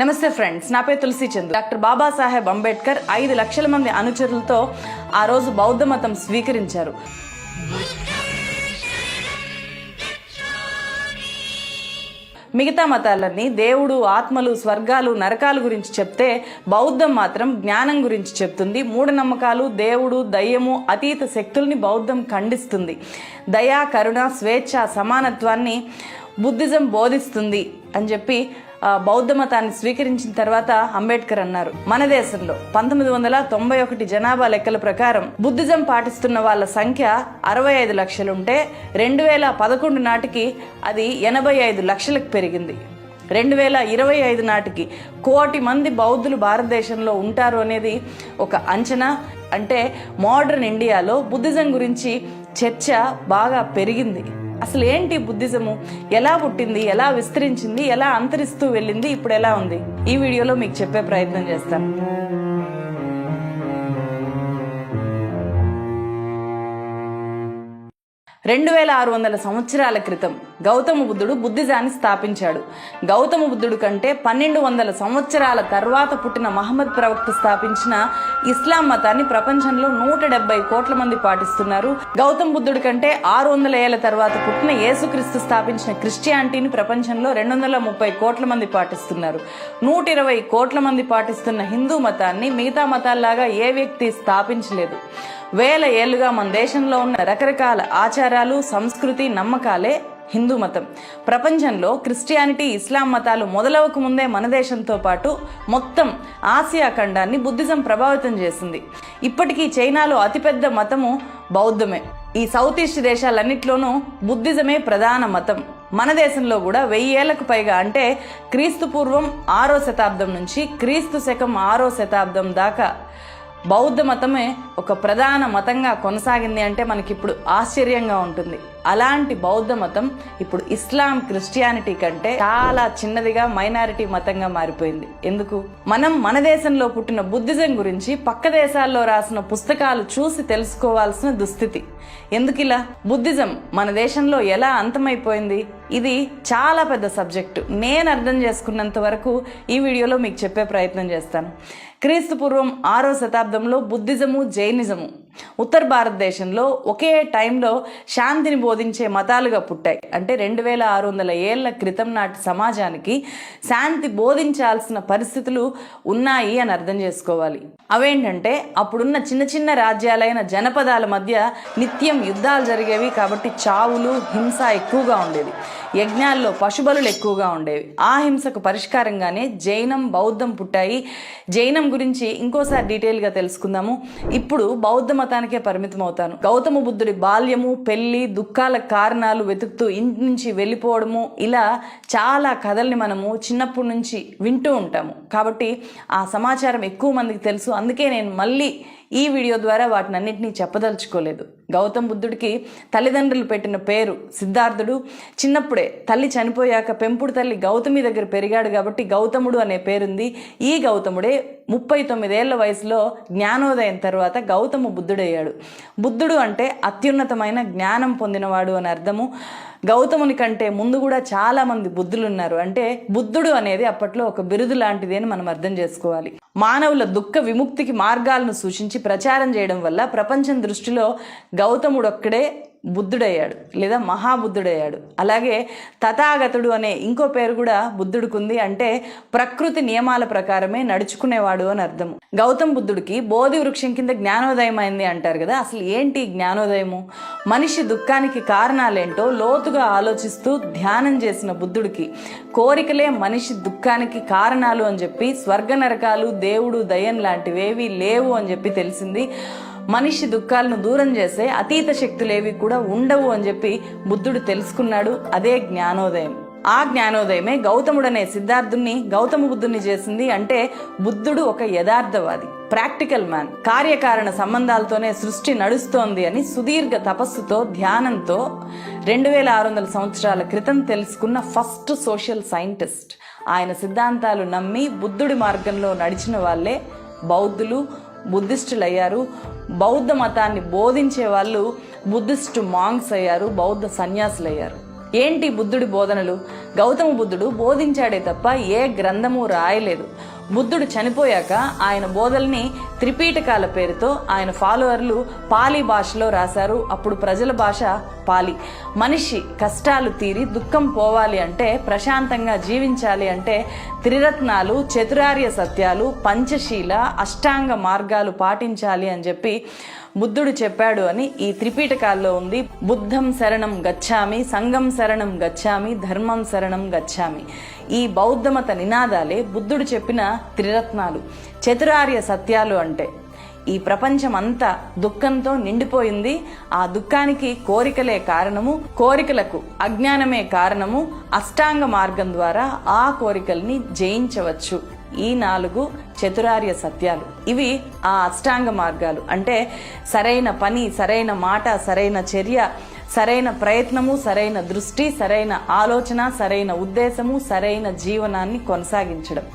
నమస్తే ఫ్రెండ్స్ నా పేరు తులసి చంద్ర డాక్టర్ బాబాసాహెబ్ అంబేద్కర్ ఐదు లక్షల మంది అనుచరులతో ఆ రోజు బౌద్ధ మతం స్వీకరించారు. మిగతా మతాలన్నీ దేవుడు ఆత్మలు స్వర్గాలు నరకాల గురించి చెప్తే బౌద్ధం మాత్రం జ్ఞానం గురించి చెప్తుంది. మూఢనమ్మకాలు దేవుడు దయ్యము అతీత శక్తుల్ని బౌద్ధం ఖండిస్తుంది. దయా కరుణ స్వేచ్ఛ సమానత్వాన్ని బుద్ధిజం బోధిస్తుంది అని చెప్పి బౌద్ధ మతాన్ని స్వీకరించిన తర్వాత అంబేద్కర్ అన్నారు. మన దేశంలో పంతొమ్మిది వందల తొంభై ఒకటి జనాభా లెక్కల ప్రకారం బుద్ధిజం పాటిస్తున్న వాళ్ళ సంఖ్య అరవై ఐదు లక్షలుంటే రెండు వేల పదకొండు నాటికి అది ఎనభై ఐదు లక్షలకు పెరిగింది. రెండు వేల ఇరవై ఐదు నాటికి కోటి మంది బౌద్ధులు భారతదేశంలో ఉంటారు అనేది ఒక అంచనా. అంటే మోడర్న్ ఇండియాలో బుద్ధిజం గురించి చర్చ బాగా పెరిగింది. అసలు ఏంటి బుద్ధిజము? ఎలా పుట్టింది? ఎలా విస్తరించింది? ఎలా అంతరిస్తూ వెళ్ళింది? ఇప్పుడు ఎలా ఉంది? ఈ వీడియోలో మీకు చెప్పే ప్రయత్నం చేస్తాను రెండు వేల ఆరు వందల సంవత్సరాల క్రితం గౌతమ బుద్ధుడు బుద్ధిజాన్ని స్థాపించాడు. గౌతమ బుద్ధుడు కంటే పన్నెండు వందల సంవత్సరాల తర్వాత పుట్టిన మహమ్మద్ ప్రవక్త స్థాపించిన ఇస్లాం మతాన్ని ప్రపంచంలో నూట డెబ్బై కోట్ల మంది పాటిస్తున్నారు. గౌతమ బుద్ధుడి కంటే ఆరు వందల ఏళ్ళ తర్వాత పుట్టిన యేసుక్రీస్తు స్థాపించిన క్రిస్టియానిటీని ప్రపంచంలో రెండు వందల ముప్పై కోట్ల మంది పాటిస్తున్నారు. నూట ఇరవై కోట్ల మంది పాటిస్తున్న హిందూ మతాన్ని మిగతా మతాల్లాగా ఏ వ్యక్తి స్థాపించలేదు. వేల ఏళ్ళుగా మన దేశంలో ఉన్న రకరకాల ఆచారాలు సంస్కృతి నమ్మకాలే హిందూ మతం. ప్రపంచంలో క్రిస్టియానిటీ ఇస్లాం మతాలు మొదలవక ముందే మన దేశంతో పాటు మొత్తం ఆసియా ఖండాన్ని బుద్ధిజం ప్రభావితం చేసింది. ఇప్పటికీ చైనాలో అతిపెద్ద మతము బౌద్ధమే. ఈ సౌత్ ఈస్ట్ దేశాలన్నింటిలోనూ బుద్ధిజమే ప్రధాన మతం. మన దేశంలో కూడా వెయ్యేళ్ళకు పైగా అంటే క్రీస్తు పూర్వం ఆరో శతాబ్దం నుంచి క్రీస్తు శకం ఆరో శతాబ్దం దాకా బౌద్ధ మతమే ఒక ప్రధాన మతంగా కొనసాగింది అంటే మనకి ఇప్పుడు ఆశ్చర్యంగా ఉంటుంది. అలాంటి బౌద్ధ మతం ఇప్పుడు ఇస్లాం క్రిస్టియానిటీ కంటే చాలా చిన్నదిగా మైనారిటీ మతంగా మారిపోయింది. ఎందుకు? మనం మన దేశంలో పుట్టిన బుద్ధిజం గురించి పక్క దేశాల్లో రాసిన పుస్తకాలు చూసి తెలుసుకోవాల్సిన దుస్థితి. ఎందుకు ఇలా బుద్ధిజం మన దేశంలో ఎలా అంతమైపోయింది? ఇది చాలా పెద్ద సబ్జెక్టు. నేను అర్థం చేసుకున్నంత వరకు ఈ వీడియోలో మీకు చెప్పే ప్రయత్నం చేస్తాను. క్రీస్తు పూర్వం ఆరో శతాబ్దంలో బుద్ధిజము జైనిజము. ఉత్తర భారతదేశంలో ఒకే టైంలో శాంతిని బోధించే మతాలుగా పుట్టాయి. అంటే రెండు వేల ఆరు వందల ఏళ్ళ క్రితం నాటి సమాజానికి శాంతి బోధించాల్సిన పరిస్థితులు ఉన్నాయి అని అర్థం చేసుకోవాలి. అవేంటంటే అప్పుడున్న చిన్న చిన్న రాజ్యాలైన జనపదాల మధ్య నిత్యం యుద్ధాలు జరిగేవి కాబట్టి చావులు హింస ఎక్కువగా ఉండేది యజ్ఞాల్లో పశుబలులు ఎక్కువగా ఉండేవి. ఆ హింసకు పరిష్కారంగానే జైనం బౌద్ధం పుట్టాయి. జైనం గురించి ఇంకోసారి డీటెయిల్గా తెలుసుకుందాము. ఇప్పుడు బౌద్ధ మతానికే పరిమితం అవుతాను గౌతమ బుద్ధుడి బాల్యము పెళ్ళి దుఃఖాల కారణాలు వెతుకుతూ ఇంటి నుంచి వెళ్ళిపోవడము ఇలా చాలా కథల్ని మనము చిన్నప్పటి నుంచి వింటూ ఉంటాము. కాబట్టి ఆ సమాచారం ఎక్కువ మందికి తెలుసు. అందుకే నేను మళ్ళీ ఈ వీడియో ద్వారా వాటిని అన్నింటినీ చెప్పదలుచుకోలేదు. గౌతమ్ బుద్ధుడికి తల్లిదండ్రులు పెట్టిన పేరు సిద్ధార్థుడు. చిన్నప్పుడే తల్లి చనిపోయాక పెంపుడు తల్లి గౌతమి దగ్గర పెరిగాడు కాబట్టి గౌతముడు అనే పేరుంది. ఈ గౌతముడే ముప్పై తొమ్మిదేళ్ళ వయసులో జ్ఞానోదయం తర్వాత గౌతమ బుద్ధుడయ్యాడు. బుద్ధుడు అంటే అత్యున్నతమైన జ్ఞానం పొందినవాడు అని అర్థము. గౌతముని కంటే ముందు కూడా చాలా మంది బుద్ధులు ఉన్నారు అంటే బుద్ధుడు అనేది అప్పట్లో ఒక బిరుదు లాంటిది అని మనం అర్థం చేసుకోవాలి. మానవుల దుఃఖ విముక్తికి మార్గాలను సూచించి ప్రచారం చేయడం వల్ల ప్రపంచం దృష్టిలో గౌతముడు ఒక్కడే బుద్ధుడయ్యాడు లేదా మహాబుద్ధుడయ్యాడు. అలాగే తథాగతుడు అనే ఇంకో పేరు కూడా బుద్ధుడుకుంది అంటే ప్రకృతి నియమాల ప్రకారమే నడుచుకునేవాడు అని అర్థం గౌతమ్ బుద్ధుడికి బోధి వృక్షం కింద జ్ఞానోదయం అయింది అంటారు కదా అసలు ఏంటి జ్ఞానోదయము? మనిషి దుఃఖానికి కారణాలేంటో లోతుగా ఆలోచిస్తూ ధ్యానం చేసిన బుద్ధుడికి కోరికలే మనిషి దుఃఖానికి కారణాలు అని చెప్పి స్వర్గ నరకాలు దేవుడు దయం లాంటివేవి లేవు అని చెప్పి తెలిసింది మనిషి దుఃఖాలను దూరం చేసే అతీత శక్తులేవి కూడా ఉండవు అని చెప్పి బుద్ధుడు తెలుసుకున్నాడు. అదే జ్ఞానోదయం. ఆ జ్ఞానోదయమే గౌతముడనే సిద్ధార్థుణ్ణి గౌతమ బుద్ధుని చేసింది అంటే బుద్ధుడు ఒక యథార్థవాది ప్రాక్టికల్ మ్యాన్. కార్యకారణ సంబంధాలతోనే సృష్టి నడుస్తోంది అని సుదీర్ఘ తపస్సుతో ధ్యానంతో రెండు వేల ఆరు వందల సంవత్సరాల క్రితం తెలుసుకున్న ఫస్ట్ సోషల్ సైంటిస్ట్. ఆయన సిద్ధాంతాలు నమ్మి బుద్ధుడి మార్గంలో నడిచిన వాళ్ళే బౌద్ధులు బుద్ధిస్టులు అయ్యారు బౌద్ధ మతాన్ని బోధించే వాళ్ళు బుద్ధిస్టు మాంగ్స్ అయ్యారు బౌద్ధ సన్యాసులు అయ్యారు ఏంటి బుద్ధుడి బోధనలు? గౌతమ బుద్ధుడు బోధించాడే తప్ప ఏ గ్రంథము రాయలేదు. బుద్ధుడు చనిపోయాక ఆయన బోధల్ని త్రిపీఠకాల పేరుతో ఆయన ఫాలోవర్లు పాలీ భాషలో రాశారు. అప్పుడు ప్రజల భాష పాలి. మనిషి కష్టాలు తీరి దుఃఖం పోవాలి అంటే ప్రశాంతంగా జీవించాలి అంటే త్రిరత్నాలు చతురార్య సత్యాలు పంచశీల అష్టాంగ మార్గాలు పాటించాలి అని చెప్పి బుద్ధుడు చెప్పాడు అని ఈ త్రిపీటకాల్లో ఉంది. బుద్ధం శరణం గచ్చామి సంఘం శరణం గచ్చామి ధర్మం శరణం గచ్చామి. ఈ బౌద్ధమత నినాదాలే బుద్ధుడు చెప్పిన త్రిరత్నాలు చతురార్య సత్యాలు అంటే. ఈ ప్రపంచం అంతా దుఃఖంతో నిండిపోయింది. ఆ దుఃఖానికి కోరికలే కారణము కోరికలకు అజ్ఞానమే కారణము. అష్టాంగ మార్గం ద్వారా ఆ కోరికల్ని జయించవచ్చు. ఈ నాలుగు చతురార్య సత్యాలు. ఇవి ఆ అష్టాంగ మార్గాలు. అంటే సరైన పని సరైన మాట సరైన చర్య సరైన ప్రయత్నము సరైన దృష్టి సరైన ఆలోచన సరైన ఉద్దేశము సరైన జీవనాన్ని కొనసాగించడం.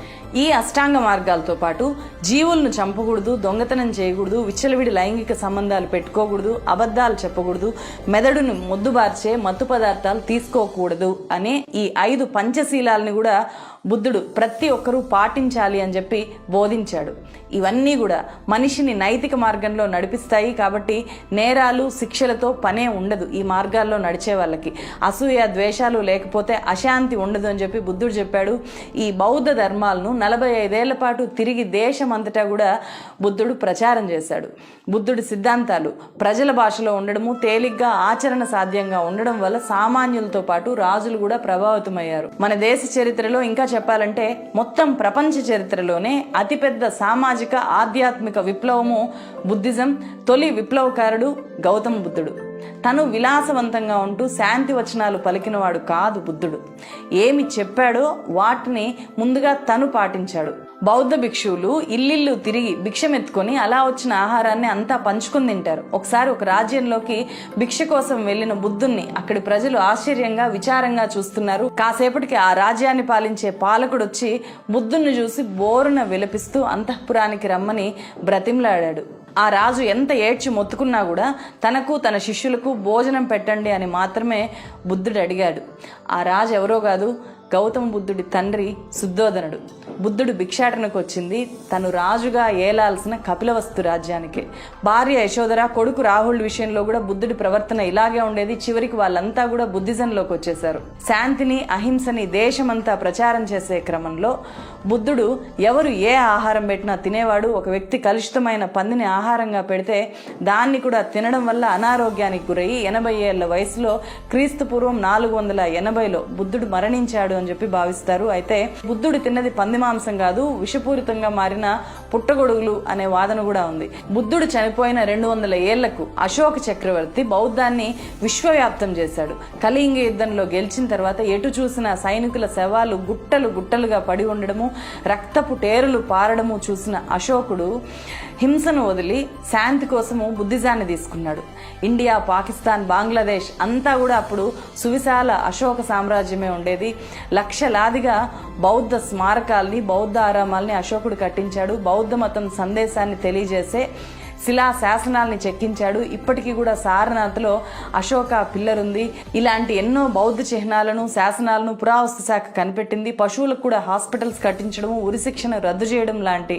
ఈ అష్టాంగ మార్గాలతో పాటు జీవులను చంపకూడదు దొంగతనం చేయకూడదు విచ్చలవిడి లైంగిక సంబంధాలు పెట్టుకోకూడదు అబద్ధాలు చెప్పకూడదు మెదడును మొద్దుబార్చే మత్తు పదార్థాలు తీసుకోకూడదు అనే ఈ ఐదు పంచశీలాలని కూడా బుద్ధుడు ప్రతి ఒక్కరూ పాటించాలి అని చెప్పి బోధించాడు. ఇవన్నీ కూడా మనిషిని నైతిక మార్గంలో నడిపిస్తాయి కాబట్టి నేరాలు శిక్షలతో పనే ఉండదు ఈ మార్గాల్లో నడిచే వాళ్ళకి. అసూయ ద్వేషాలు లేకపోతే అశాంతి ఉండదు అని చెప్పి బుద్ధుడు చెప్పాడు. ఈ బౌద్ధ ధర్మాలను నలభై ఐదేళ్ళ పాటు తిరిగి దేశం అంతటా కూడా బుద్ధుడు ప్రచారం చేశాడు. బుద్ధుడి సిద్ధాంతాలు ప్రజల భాషలో ఉండడము తేలిగ్గా ఆచరణ సాధ్యంగా ఉండడం వల్ల సామాన్యులతో పాటు రాజులు కూడా ప్రభావితమయ్యారు. మన దేశ చరిత్రలో ఇంకా చెప్పాలంటే మొత్తం ప్రపంచ చరిత్రలోనే అతిపెద్ద సామాజిక ఆధ్యాత్మిక విప్లవము బుద్ధిజం తొలి విప్లవకారుడు గౌతమ బుద్ధుడు. తను విలాసవంతంగా ఉంటూ శాంతి వచనాలు పలికినవాడు కాదు బుద్ధుడు. ఏమి చెప్పాడో వాటిని ముందుగా తను పాటించాడు. బౌద్ధ భిక్షువులు ఇల్లిల్లు తిరిగి భిక్షమెత్తుకొని అలా వచ్చిన ఆహారాన్ని అంతా పంచుకుని తింటారు. ఒకసారి ఒక రాజ్యంలోకి భిక్ష కోసం వెళ్ళిన బుద్ధుణ్ణి అక్కడి ప్రజలు ఆశ్చర్యంగా విచారంగా చూస్తున్నారు. కాసేపటికి ఆ రాజ్యాన్ని పాలించే పాలకుడు వచ్చి బుద్ధుణ్ణి చూసి బోరున విలపిస్తూ అంతఃపురానికి రమ్మని బ్రతిమ్లాడాడు. ఆ రాజు ఎంత ఏడ్చి మొత్తుకున్నా కూడా తనకు తన శిష్యులకు భోజనం పెట్టండి అని మాత్రమే బుద్ధుడు అడిగాడు. ఆ రాజు ఎవరో కాదు గౌతమ బుద్ధుడి తండ్రి శుద్ధోధనుడు బుద్ధుడు భిక్షాటనకు వచ్చింది. తను రాజుగా ఏలాల్సిన కపిలవస్తు రాజ్యానికి. భార్య యశోదర కొడుకు రాహుల్ విషయంలో కూడా బుద్ధుడి ప్రవర్తన ఇలాగే ఉండేది. చివరికి వాళ్ళంతా కూడా బుద్ధిజంలోకి వచ్చేశారు. శాంతిని అహింసని దేశమంతా ప్రచారం చేసే క్రమంలో బుద్ధుడు ఎవరు ఏ ఆహారం పెట్టినా తినేవాడు. ఒక వ్యక్తి కలుషితమైన పందిని ఆహారంగా పెడితే దాన్ని కూడా తినడం వల్ల అనారోగ్యానికి గురయ్యి ఎనభై ఏళ్ళ వయసులో క్రీస్తు పూర్వం నాలుగు వందల ఎనభైలో బుద్ధుడు మరణించాడు అని చెప్పి భావిస్తారు. అయితే బుద్ధుడు తిన్నది పంది మాంసం కాదు విషపూరితంగా మారిన పుట్టగొడుగులు అనే వాదన కూడా ఉంది. బుద్ధుడు చనిపోయిన రెండు వందల ఏళ్ళకు అశోక చక్రవర్తి బౌద్ధాన్ని విశ్వవ్యాప్తం చేశాడు. కళింగ యుద్ధంలో గెలిచిన తర్వాత ఎటు చూసిన సైనికుల శవాలు గుట్టలు గుట్టలుగా పడి ఉండడము రక్తపు టేరులు పారడము చూసిన అశోకుడు హింసను వదిలి శాంతి కోసము బుద్ధిజాన్ని తీసుకున్నాడు. ఇండియా పాకిస్తాన్ బంగ్లాదేశ్ అంతా కూడా అప్పుడు సువిశాల అశోక సామ్రాజ్యమే ఉండేది. లక్షలాదిగా బౌద్ధ స్మారకాల్ని బౌద్ధ ఆరామాల్ని అశోకుడు కట్టించాడు. బౌద్ధ మతం సందేశాన్ని తెలియజేసే శిలా శాసనాల్ని చెక్కించాడు. ఇప్పటికీ కూడా సారనాథ్లో అశోక పిల్లర్ ఉంది ఇలాంటి ఎన్నో బౌద్ధ చిహ్నాలను శాసనాలను పురావస్తు శాఖ కనిపెట్టింది. పశువులకు కూడా హాస్పిటల్స్ కట్టించడము ఉరిశిక్షణ రద్దు చేయడం లాంటి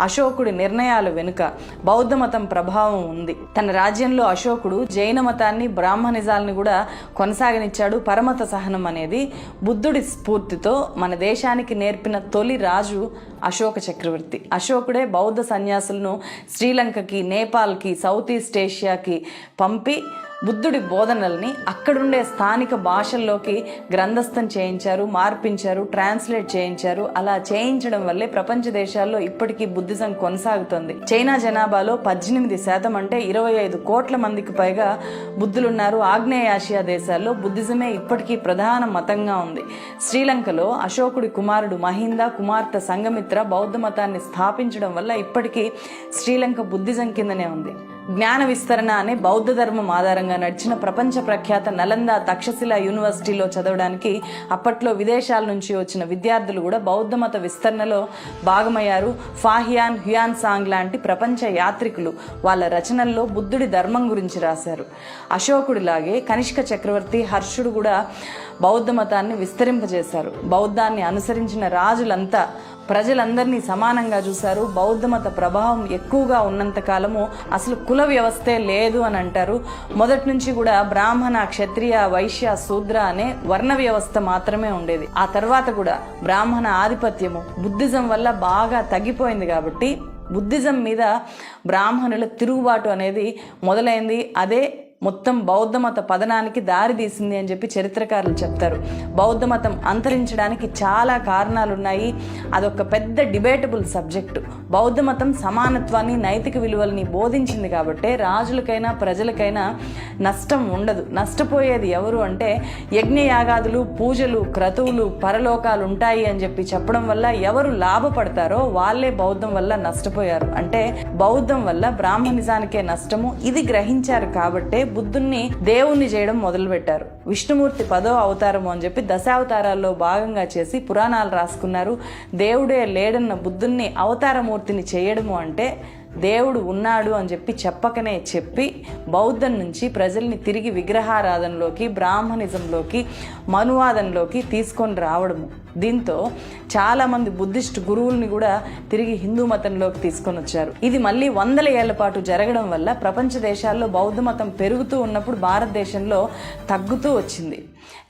అశోకుడి నిర్ణయాలు వెనుక బౌద్ధ మతం ప్రభావం ఉంది. తన రాజ్యంలో అశోకుడు జైన మతాన్ని బ్రాహ్మణిజాల్ని కూడా కొనసాగనిచ్చాడు. పరమత సహనం అనేది బుద్ధుడి స్ఫూర్తితో మన దేశానికి నేర్పిన తొలి రాజు అశోక చక్రవర్తి. అశోకుడే బౌద్ధ సన్యాసులను శ్రీలంకకి నేపాల్కి సౌత్ ఈస్ట్ ఏషియాకి పంపి బుద్ధుడి బోధనల్ని అక్కడుండే స్థానిక భాషల్లోకి గ్రంథస్థం చేయించారు మార్పించారు ట్రాన్స్లేట్ చేయించారు. అలా చేయించడం వల్లే ప్రపంచ దేశాల్లో ఇప్పటికీ బుద్ధిజం కొనసాగుతుంది. చైనా జనాభాలో పద్దెనిమిది శాతం అంటే ఇరవై ఐదు కోట్ల మందికి పైగా బుద్ధులున్నారు. ఆగ్నేయాసియా దేశాల్లో బుద్ధిజమే ఇప్పటికీ ప్రధాన మతంగా ఉంది. శ్రీలంకలో అశోకుడి కుమారుడు మహింద కుమార్తె సంగమిత్ర బౌద్ధ మతాన్ని స్థాపించడం వల్ల ఇప్పటికీ శ్రీలంక బుద్ధిజం కిందనే ఉంది. జ్ఞాన విస్తరణ అనే బౌద్ధ ధర్మం ఆధారంగా నడిచిన ప్రపంచ ప్రఖ్యాత నలంద తక్షశిల యూనివర్సిటీలో చదవడానికి అప్పట్లో విదేశాల నుంచి వచ్చిన విద్యార్థులు కూడా బౌద్ధ మత విస్తరణలో భాగమయ్యారు. ఫాహియాన్ హ్యాన్ సాంగ్ లాంటి ప్రపంచ యాత్రికులు వాళ్ళ రచనల్లో బుద్ధుడి ధర్మం గురించి రాశారు. అశోకుడిలాగే కనిష్క చక్రవర్తి హర్షుడు కూడా బౌద్ధ మతాన్ని విస్తరింపజేశారు. బౌద్ధాన్ని అనుసరించిన రాజులంతా ప్రజలందరినీ సమానంగా చూశారు. బౌద్ధ మత ప్రభావం ఎక్కువగా ఉన్నంత కాలము అసలు కుల వ్యవస్థే లేదు అని అంటారు. మొదటి నుంచి కూడా బ్రాహ్మణ క్షత్రియ వైశ్య శూద్ర అనే వర్ణ వ్యవస్థ మాత్రమే ఉండేది. ఆ తర్వాత కూడా బ్రాహ్మణ ఆధిపత్యము బుద్ధిజం వల్ల బాగా తగ్గిపోయింది కాబట్టి బుద్ధిజం మీద బ్రాహ్మణుల తిరుగుబాటు అనేది మొదలైంది. అదే మొత్తం బౌద్ధ మత పతనానికి దారితీసింది అని చెప్పి చరిత్రకారులు చెప్తారు. బౌద్ధ మతం అంతరించడానికి చాలా కారణాలు ఉన్నాయి అదొక పెద్ద డిబేటబుల్ సబ్జెక్టు బౌద్ధ మతం సమానత్వాన్ని నైతిక విలువల్ని బోధించింది కాబట్టే రాజులకైనా ప్రజలకైనా నష్టం ఉండదు. నష్టపోయేది ఎవరు అంటే యజ్ఞయాగాదులు పూజలు క్రతువులు పరలోకాలు ఉంటాయి అని చెప్పి చెప్పడం వల్ల ఎవరు లాభపడతారో వాళ్ళే బౌద్ధం వల్ల నష్టపోయారు. అంటే బౌద్ధం వల్ల బ్రాహ్మణిజానికే నష్టము. ఇది గ్రహించారు కాబట్టే బుద్ధుణ్ణి దేవుణ్ణి చేయడం మొదలుపెట్టారు. విష్ణుమూర్తి పదో అవతారము అని చెప్పి దశావతారాల్లో భాగంగా చేసి పురాణాలు రాసుకున్నారు. దేవుడే లేడన్న బుద్ధుణ్ణి అవతారమూర్తిని చేయడము అంటే దేవుడు ఉన్నాడు అని చెప్పి చెప్పకనే చెప్పి బౌద్ధం నుంచి ప్రజల్ని తిరిగి విగ్రహారాధనలోకి బ్రాహ్మణిజంలోకి మనువాదంలోకి తీసుకొని రావడము. దీంతో చాలామంది బుద్ధిస్ట్ గురువుల్ని కూడా తిరిగి హిందూ మతంలోకి తీసుకొని వచ్చారు. ఇది మళ్ళీ వందల ఏళ్ళ పాటు జరగడం వల్ల ప్రపంచ దేశాల్లో బౌద్ధ మతం పెరుగుతూ ఉన్నప్పుడు భారతదేశంలో తగ్గుతూ వచ్చింది.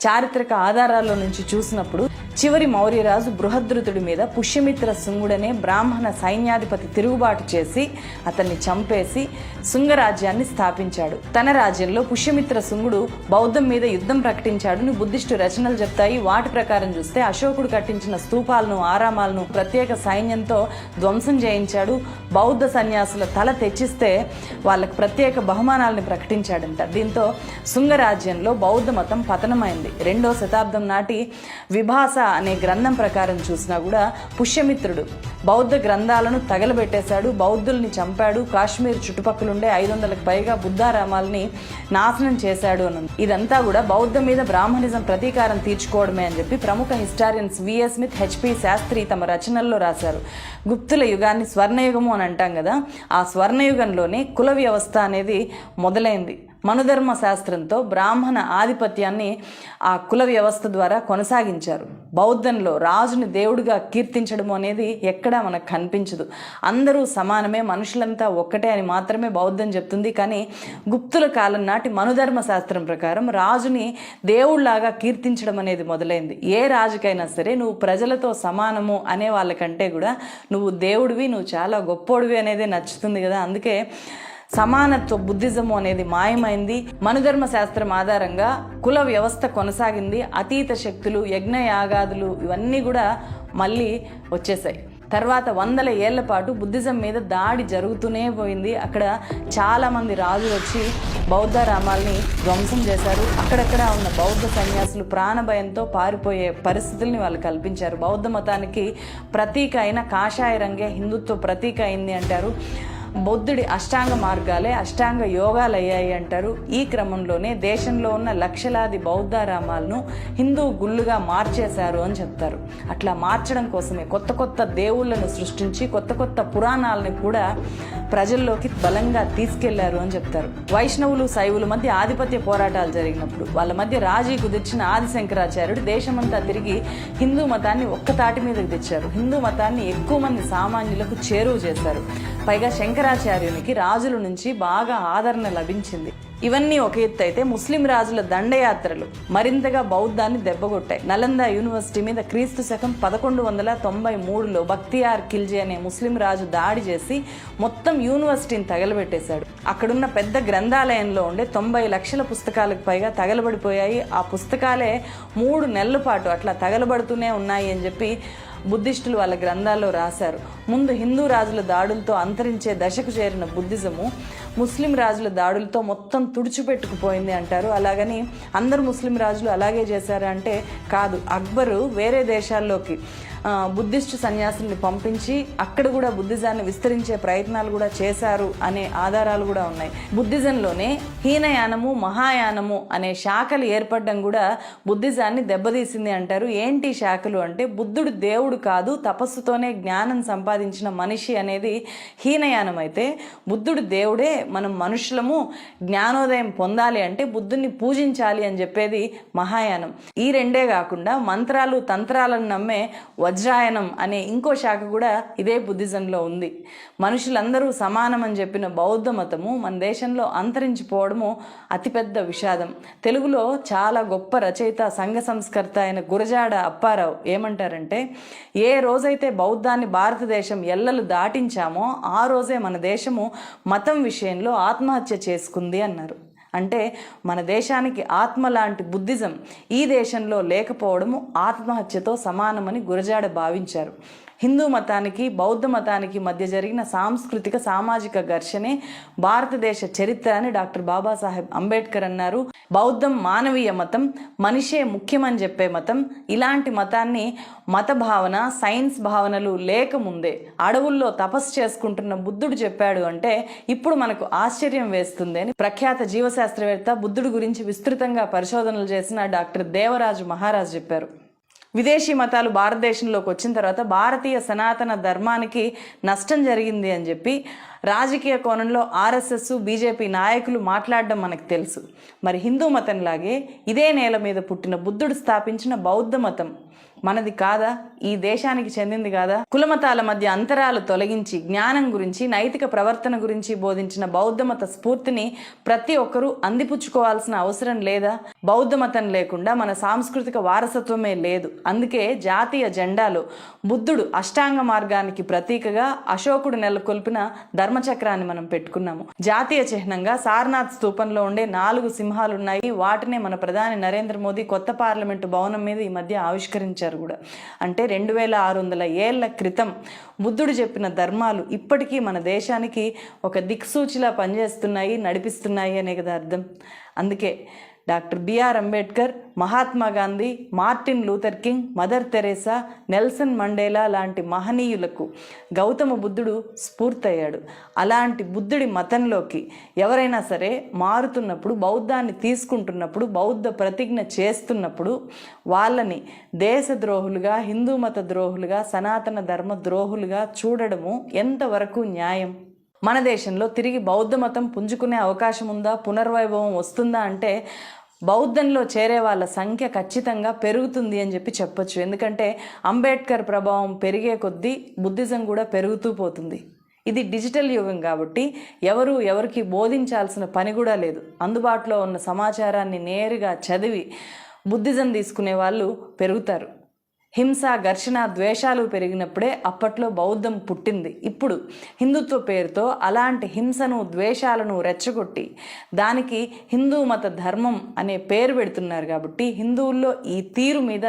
చారిత్రక ఆధారాల నుంచి చూసినప్పుడు చివరి మౌర్యరాజు బృహద్రుతుడి మీద పుష్యమిత్ర శుంగుడనే బ్రాహ్మణ సైన్యాధిపతి తిరుగుబాటు చేసి అతన్ని చంపేసి శృంగరాజ్యాన్ని స్థాపించాడు. తన రాజ్యంలో పుష్యమిత్ర శుంగుడు బౌద్ధం మీద యుద్ధం ప్రకటించాడని బుద్ధిస్టు రచనలు చెప్తాయి. వాటి ప్రకారం చూస్తే అశోకుడు కట్టించిన స్తూపాలను ఆరామాలను ప్రత్యేక సైన్యంతో ధ్వంసం చేయించాడు. బౌద్ధ సన్యాసుల తల తెచ్చిస్తే వాళ్ళకి ప్రత్యేక బహుమానాలను ప్రకటించాడంట. దీంతో శుంగరాజ్యంలో బౌద్ధ మతం పతనమైంది రెండో శతాబ్దం నాటి విభాస అనే గ్రంథం ప్రకారం చూసినా కూడా పుష్యమిత్రుడు బౌద్ధ గ్రంథాలను తగలబెట్టేశాడు. బౌద్ధుల్ని చంపాడు. కాశ్మీర్ చుట్టుపక్కలుండే ఐదు వందలకు పైగా బుద్ధారామాల్ని నాశనం చేశాడు అని ఇదంతా కూడా బౌద్ధం మీద బ్రాహ్మణిజం ప్రతీకారం తీర్చుకోవడమే అని చెప్పి ప్రముఖ historians VS Smith HP Sastri తమ రచనల్లో రాశారు. గుప్తుల యుగాన్ని స్వర్ణయుగము అని అంటాం కదా. ఆ స్వర్ణయుగంలోనే కుల వ్యవస్థ అనేది మొదలైంది. మనుధర్మ శాస్త్రంతో బ్రాహ్మణ ఆధిపత్యాన్ని ఆ కుల వ్యవస్థ ద్వారా కొనసాగించారు. బౌద్ధంలో రాజుని దేవుడిగా కీర్తించడం అనేది ఎక్కడా మనకు కనిపించదు. అందరూ సమానమే మనుషులంతా ఒక్కటే అని మాత్రమే బౌద్ధం చెప్తుంది. కానీ గుప్తుల కాలం నాటి మనుధర్మ శాస్త్రం ప్రకారం రాజుని దేవుళ్ళాగా కీర్తించడం అనేది మొదలైంది. ఏ రాజుకైనా సరే నువ్వు ప్రజలతో సమానము అనే వాళ్ళకంటే కూడా నువ్వు దేవుడివి నువ్వు చాలా గొప్పోడివి అనేది నచ్చుతుంది కదా. అందుకే సమానత్వ బుద్ధిజము అనేది మాయమైంది. మనుధర్మ శాస్త్రం ఆధారంగా కుల వ్యవస్థ కొనసాగింది. అతీత శక్తులు యజ్ఞ యాగాదులు ఇవన్నీ కూడా మళ్ళీ వచ్చేసాయి. తర్వాత వందల ఏళ్ళ పాటు బుద్ధిజం మీద దాడి జరుగుతూనే పోయింది. అక్కడ చాలామంది రాజులు వచ్చి బౌద్ధ రామాల్ని ధ్వంసం చేశారు. అక్కడక్కడ ఉన్న బౌద్ధ సన్యాసులు ప్రాణభయంతో పారిపోయే పరిస్థితుల్ని వాళ్ళు కల్పించారు. బౌద్ధ మతానికి ప్రతీక అయిన కాషాయ రంగే హిందుత్వ ప్రతీక అయింది అంటారు. బుద్ధుడి అష్టాంగ మార్గాలే అష్టాంగ యోగాలు అయ్యాయి అంటారు. ఈ క్రమంలోనే దేశంలో ఉన్న లక్షలాది బౌద్ధారామాలను హిందూ గుళ్ళుగా మార్చేశారు అని చెప్తారు. అట్లా మార్చడం కోసమే కొత్త కొత్త దేవుళ్ళను సృష్టించి కొత్త కొత్త పురాణాలని కూడా ప్రజల్లోకి బలంగా తీసుకెళ్ళారు అని చెప్తారు. వైష్ణవులు శైవుల మధ్య ఆధిపత్య పోరాటాలు జరిగినప్పుడు వాళ్ళ మధ్య రాజీ కుదిర్చిన ఆది శంకరాచార్యుడు దేశమంతా తిరిగి హిందూ మతాన్ని ఒక్క తాటి మీదకి తెచ్చారు. హిందూ మతాన్ని ఎక్కువ మంది సామాన్యులకు చేరువ చేశారు. పైగా శంకరాచార్యునికి రాజుల నుంచి బాగా ఆదరణ లభించింది. ఇవన్నీ ఒక ఎత్తు అయితే ముస్లిం రాజుల దండయాత్రలు మరింతగా బౌద్ధాన్ని దెబ్బగొట్టాయి. నలంద యూనివర్సిటీ మీద క్రీస్తు శకం పదకొండు వందల తొంభై మూడులో బక్తియార్ ఖిల్జీ అనే ముస్లిం రాజు దాడి చేసి మొత్తం యూనివర్సిటీని తగలబెట్టేశాడు. అక్కడున్న పెద్ద గ్రంథాలయంలో ఉండే తొంభై లక్షల పుస్తకాలకు పైగా తగలబడిపోయాయి. ఆ పుస్తకాలే మూడు నెలల పాటు అట్లా తగలబడుతూనే ఉన్నాయి అని చెప్పి బుద్ధిస్టులు వాళ్ళ గ్రంథాల్లో రాశారు. ముందు హిందూ రాజుల దాడులతో అంతరించే దశకు చేరిన బుద్ధిజము ముస్లిం రాజుల దాడులతో మొత్తం తుడిచిపెట్టుకుపోయింది అంటారు. అలాగని అందరు ముస్లిం రాజులు అలాగే చేశారంటే కాదు. అక్బరు వేరే దేశాల్లోకి బుద్ధిస్టు సన్యాసుల్ని పంపించి అక్కడ కూడా బుద్ధిజాన్ని విస్తరించే ప్రయత్నాలు కూడా చేశారు అనే ఆధారాలు కూడా ఉన్నాయి. బుద్ధిజంలోనే హీనయానము మహాయానము అనే శాఖలు ఏర్పడడం కూడా బుద్ధిజాన్ని దెబ్బతీసింది అంటారు. ఏంటి శాఖలు అంటే బుద్ధుడు దేవుడు కాదు తపస్సుతోనే జ్ఞానం సంపాదించిన మనిషి అనేది హీనయానం అయితే బుద్ధుడు దేవుడే మనం మనుషులము జ్ఞానోదయం పొందాలి అంటే బుద్ధుడిని పూజించాలి అని చెప్పేది మహాయానం. ఈ రెండే కాకుండా మంత్రాలు తంత్రాలను నమ్మే వజ్రాయనం అనే ఇంకో శాఖ కూడా ఇదే బుద్ధిజంలో ఉంది. మనుషులందరూ సమానం అని చెప్పిన బౌద్ధ మతము మన దేశంలో అంతరించిపోవడము అతిపెద్ద విషాదం. తెలుగులో చాలా గొప్ప రచయిత సంఘ సంస్కర్త అయిన గురజాడ అప్పారావు ఏమంటారంటే ఏ రోజైతే బౌద్ధాన్ని భారతదేశం ఎల్లలు దాటించామో ఆ రోజే మన దేశము మతం విషయంలో ఆత్మహత్య చేసుకుంది అన్నారు. అంటే మన దేశానికి ఆత్మ లాంటి బుద్ధిజం ఈ దేశంలో లేకపోవడము ఆత్మహత్యతో సమానమని గురజాడ భావించారు. హిందూ మతానికి బౌద్ధ మతానికి మధ్య జరిగిన సాంస్కృతిక సామాజిక ఘర్షణే భారతదేశ చరిత్ర అని డాక్టర్ బాబాసాహెబ్ అంబేద్కర్ అన్నారు. బౌద్ధం మానవీయ మతం మనిషే ముఖ్యమని చెప్పే మతం. ఇలాంటి మతాన్ని మత భావన సైన్స్ భావనలు లేకముందే అడవుల్లో తపస్సు చేసుకుంటున్న బుద్ధుడు చెప్పాడు అంటే ఇప్పుడు మనకు ఆశ్చర్యం వేస్తుంది అని ప్రఖ్యాత జీవశాస్త్రవేత్త బుద్ధుడు గురించి విస్తృతంగా పరిశోధనలు చేసిన డాక్టర్ దేవరాజు మహారాజ్ చెప్పారు. విదేశీ మతాలు భారతదేశంలోకి వచ్చిన తర్వాత భారతీయ సనాతన ధర్మానికి నష్టం జరిగింది అని చెప్పి రాజకీయ కోణంలో ఆర్ఎస్ఎస్ బీజేపీ నాయకులు మాట్లాడడం మనకు తెలుసు. మరి హిందూ మతంలాగే ఇదే నేల మీద పుట్టిన బుద్ధుడు స్థాపించిన బౌద్ధ మతం. మనది కాదా? ఈ దేశానికి చెందింది కాదా? కులమతాల మధ్య అంతరాలు తొలగించి జ్ఞానం గురించి నైతిక ప్రవర్తన గురించి బోధించిన బౌద్ధమత స్ఫూర్తిని ప్రతి ఒక్కరూ అందిపుచ్చుకోవాల్సిన అవసరం లేదా? బౌద్ధమతం లేకుండా మన సాంస్కృతిక వారసత్వమే లేదు. అందుకే జాతీయ జెండాలో బుద్ధుడు అష్టాంగ మార్గానికి ప్రతీకగా అశోకుడు నెలకొల్పిన ధర్మచక్రాన్ని మనం పెట్టుకున్నాము. జాతీయ చిహ్నంగా సారనాథ్ స్థూపంలో ఉండే నాలుగు సింహాలు ఉన్నాయి వాటినే మన ప్రధాని నరేంద్ర మోదీ కొత్త పార్లమెంటు భవనం మీద ఈ మధ్య ఆవిష్కరించారు. కూడా. అంటే రెండు వేల ఆరు వందల ఏళ్ళ క్రితం బుద్ధుడు చెప్పిన ధర్మాలు ఇప్పటికీ మన దేశానికి ఒక దిక్సూచిలా పనిచేస్తున్నాయి నడిపిస్తున్నాయి అనే కదా అర్థం. అందుకే doctor BR Ambedkar Mahatma Gandhi Martin Luther King Mother Teresa Nelson Mandela లాంటి మహనీయులకు గౌతమ బుద్ధుడు స్ఫూర్తయ్యాడు. అలాంటి బుద్ధుడి మతంలోకి ఎవరైనా సరే మారుతున్నప్పుడు బౌద్ధాన్ని తీసుకుంటున్నప్పుడు బౌద్ధ ప్రతిజ్ఞ చేస్తున్నప్పుడు వాళ్ళని దేశద్రోహులుగా హిందూ మత ద్రోహులుగా సనాతన ధర్మ ద్రోహులుగా చూడడము ఎంతవరకు న్యాయం? మన దేశంలో తిరిగి బౌద్ధ మతం పుంజుకునే అవకాశం ఉందా? పునర్వైభవం వస్తుందా? అంటే బౌద్ధంలో చేరే వాళ్ళ సంఖ్య ఖచ్చితంగా పెరుగుతుంది అని చెప్పి చెప్పొచ్చు. ఎందుకంటే అంబేద్కర్ ప్రభావం పెరిగే కొద్దీ బుద్ధిజం కూడా పెరుగుతూ పోతుంది. ఇది డిజిటల్ యుగం కాబట్టి ఎవరు ఎవరికి బోధించాల్సిన పని కూడా లేదు. అందుబాటులో ఉన్న సమాచారాన్ని నేరుగా చదివి బుద్ధిజం తీసుకునే వాళ్ళు పెరుగుతారు. హింస ఘర్షణ ద్వేషాలు పెరిగినప్పుడే అప్పట్లో బౌద్ధం పుట్టింది. ఇప్పుడు హిందుత్వ పేరుతో అలాంటి హింసను ద్వేషాలను రెచ్చగొట్టి దానికి హిందూ మత ధర్మం అనే పేరు పెడుతున్నారు కాబట్టి హిందువుల్లో ఈ తీరు మీద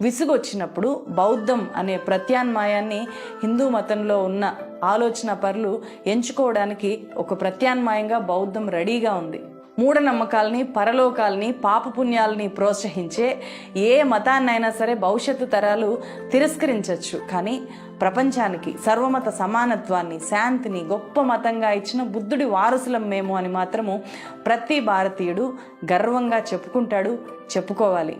విసుగొచ్చినప్పుడు బౌద్ధం అనే ప్రత్యామ్నాయాన్ని హిందూ మతంలో ఉన్న ఆలోచన పరులు ఎంచుకోవడానికి ఒక ప్రత్యామ్నాయంగా బౌద్ధం రెడీగా ఉంది. మూఢనమ్మకాలని పరలోకాలని పాపపుణ్యాలని ప్రోత్సహించే ఏ మతాన్నైనా సరే భవిష్యత్తు తరాలు తిరస్కరించవచ్చు కానీ ప్రపంచానికి సర్వమత సమానత్వాన్ని శాంతిని గొప్ప మతంగా ఇచ్చిన బుద్ధుడి వారసులం మేము అని మాత్రము ప్రతి భారతీయుడు గర్వంగా చెప్పుకుంటాడు చెప్పుకోవాలి.